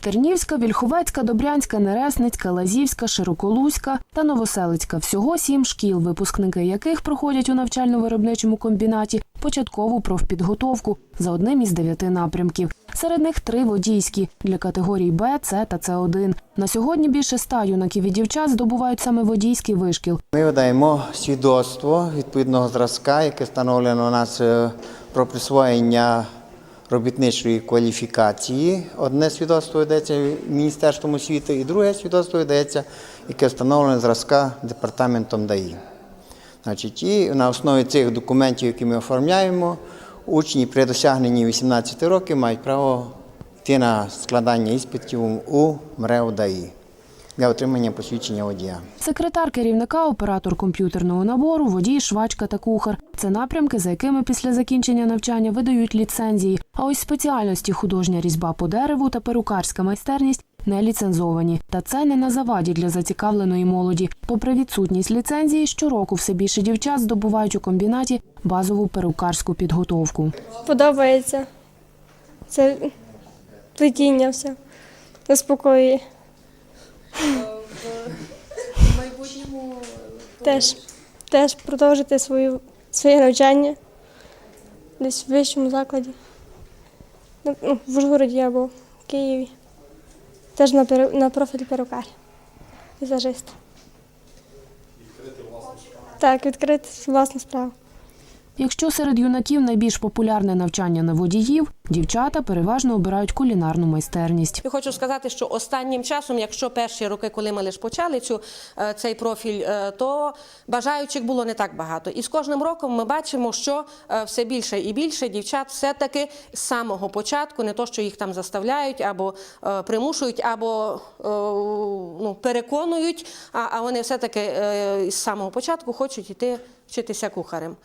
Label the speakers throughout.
Speaker 1: Тернівська, Вільховецька, Добрянська, Нересницька, Лазівська, Широколуська та Новоселицька всього сім шкіл, випускники яких проходять у навчально-виробничому комбінаті початкову профпідготовку за одним із дев'яти напрямків. Серед них три водійські для категорій Б, С та С1. На сьогодні більше ста юнаків і дівчат здобувають саме водійський вишкіл.
Speaker 2: Ми видаємо свідоцтво відповідного зразка, яке встановлено у нас е, про присвоєння робітничої кваліфікації. Одне свідоцтво йдеться Міністерством освіти, і друге свідоцтво йдеться, яке встановлене зразка департаментом ДАІ. Значить, і на основі цих документів, які ми оформляємо, учні при досягненні 18 років мають право йти на складання іспитів у МРЕО ДАІ для отримання посвідчення водія.
Speaker 1: Секретар керівника, оператор комп'ютерного набору, водій, швачка та кухар. Це напрямки, за якими після закінчення навчання видають ліцензії. А ось спеціальності художня різьба по дереву та перукарська майстерність не ліцензовані. Та це не на заваді для зацікавленої молоді. Попри відсутність ліцензії, щороку все більше дівчат здобувають у комбінаті базову перукарську підготовку.
Speaker 3: Подобається. Це плетіння все. Заспокоює.
Speaker 4: В майбутньому
Speaker 3: Теж, теж продовжити свою, своє навчання десь в вищому закладі. Ну, ну, В Ужгороді або в Києві. Теж на, перу- на профіль перукар. Візажист. Так, відкрити власну справу.
Speaker 1: Якщо серед юнаків найбільш популярне навчання на водіїв, дівчата переважно обирають кулінарну майстерність.
Speaker 5: Я хочу сказати, що останнім часом, якщо перші роки, коли ми лише почали цю, е, цей профіль, е, то бажаючих було не так багато. І з кожним роком ми бачимо, що е, все більше і більше дівчат все-таки з самого початку, не то, що їх там заставляють або примушують, або ну, переконують, а, вони все-таки е, з самого початку хочуть йти вчитися кухарем.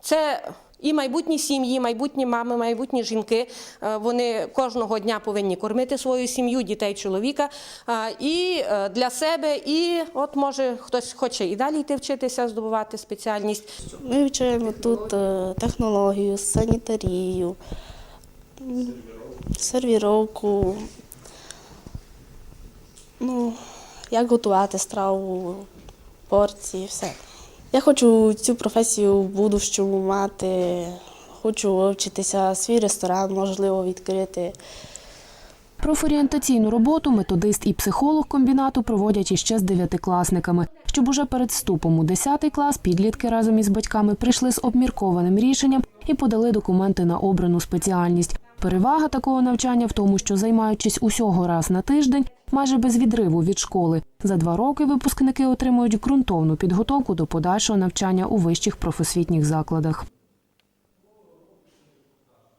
Speaker 5: Це і майбутні сім'ї, майбутні мами, майбутні жінки. е, Вони кожного дня повинні кормити свою сім'ю, дітей, чоловіка. е, І е, для себе, і от може хтось хоче і далі йти вчитися, здобувати спеціальність.
Speaker 6: Ми вчимо тут технологію, санітарію, сервіровку, ну, як готувати страву, порції, все. Я хочу цю професію в будущому мати, хочу вивчитися свій ресторан, можливо, відкрити.
Speaker 1: Профорієнтаційну роботу методист і психолог комбінату проводять іще з дев'ятикласниками, щоб уже перед вступом у 10 клас підлітки разом із батьками прийшли з обміркованим рішенням і подали документи на обрану спеціальність. Перевага такого навчання в тому, що займаючись усього раз на тиждень, майже без відриву від школи, за два роки випускники отримують ґрунтовну підготовку до подальшого навчання у вищих профосвітніх закладах.